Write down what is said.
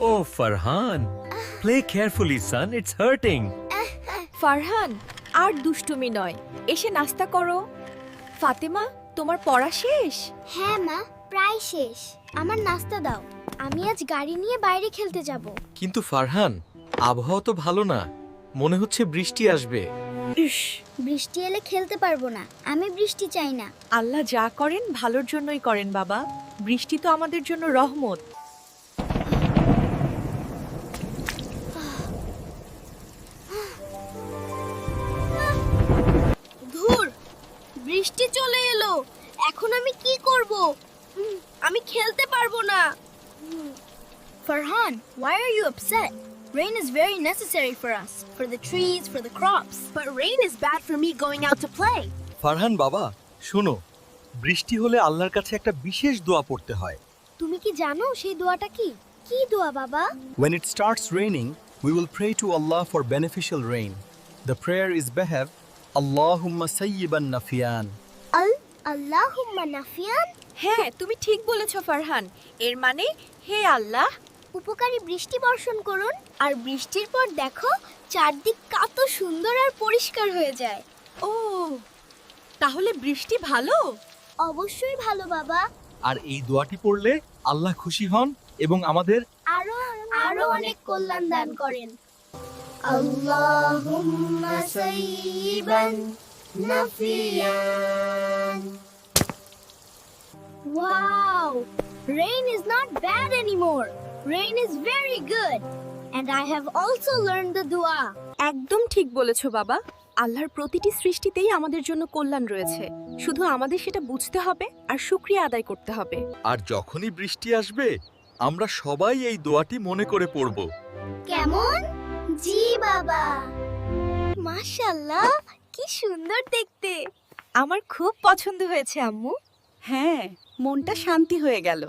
Oh, Farhan. Play carefully, son. It's hurting. Farhan আর দুষ্টুমি নয়। এসে নাস্তা করো। ফাতেমা তোমার পড়া শেষ? হ্যাঁ মা প্রায় শেষ। আমার নাস্তা দাও। আমি আজ গাড়ি নিয়ে বাইরে খেলতে যাব। কিন্তু ফারহান আবহাওয়া তো ভালো না। মনে হচ্ছে বৃষ্টি আসবে। ইস। বৃষ্টি এলে খেলতে পারব না। আমি বৃষ্টি চাই না। আল্লাহ যা করেন ভালোর জন্যই করেন বাবা। বৃষ্টি তো আমাদের জন্য রহমত ধুর বৃষ্টি চলে এলো এখন আমি কি করব আমি খেলতে পারব না Farhan, why are you upset? Rain is very necessary for us, for the trees, for the crops. But rain is bad for me going out to play. Farhan বাবা শোনো বৃষ্টি হলে আল্লাহর কাছে একটা বিশেষ দোয়া পড়তে হয়। তুমি কি জানো সেই দোয়াটা কি? কি দোয়া বাবা? When it starts raining, we will pray to Allah for beneficial rain. The prayer is behav Allahumma sayyiban nafian. আল আল্লাহুম্মা নাফিয়ান? হ্যাঁ তুমি ঠিক বলেছ ফারহান। এর মানে হে আল্লাহ। উপকারী বৃষ্টি বর্ষণ করুন আর বৃষ্টির পর দেখো চারদিক কত সুন্দর আর পরিষ্কার হয়ে যায়। ও তাহলে বৃষ্টি ভালো? অবশ্যই ভালো বাবা আর এই দোয়াটি পড়লে আল্লাহ খুশি হন এবং আমাদের আরও আরও অনেক কল্যাণ দান করেন আল্লাহুম্মা সাইয়িবান নাফিয়ান Wow! Rain is not bad anymore. Rain is very good. And I have also learned the dua. একদম ঠিক বলেছ বাবা আল্লাহর প্রতিটি সৃষ্টিতেই আমাদের জন্য কল্যাণ রয়েছে। শুধু আমাদের সেটা বুঝতে হবে আর শুক্রিয়া আদায় করতে হবে। আর যখনই বৃষ্টি আসবে আমরা সবাই এই দোয়াটি মনে করে পড়ব। কেমন? জি বাবা। মাশাআল্লাহ কি সুন্দর দেখতে। আমার খুব পছন্দ হয়েছে আম্মু। হ্যাঁ মনটা শান্তি হয়ে গেল।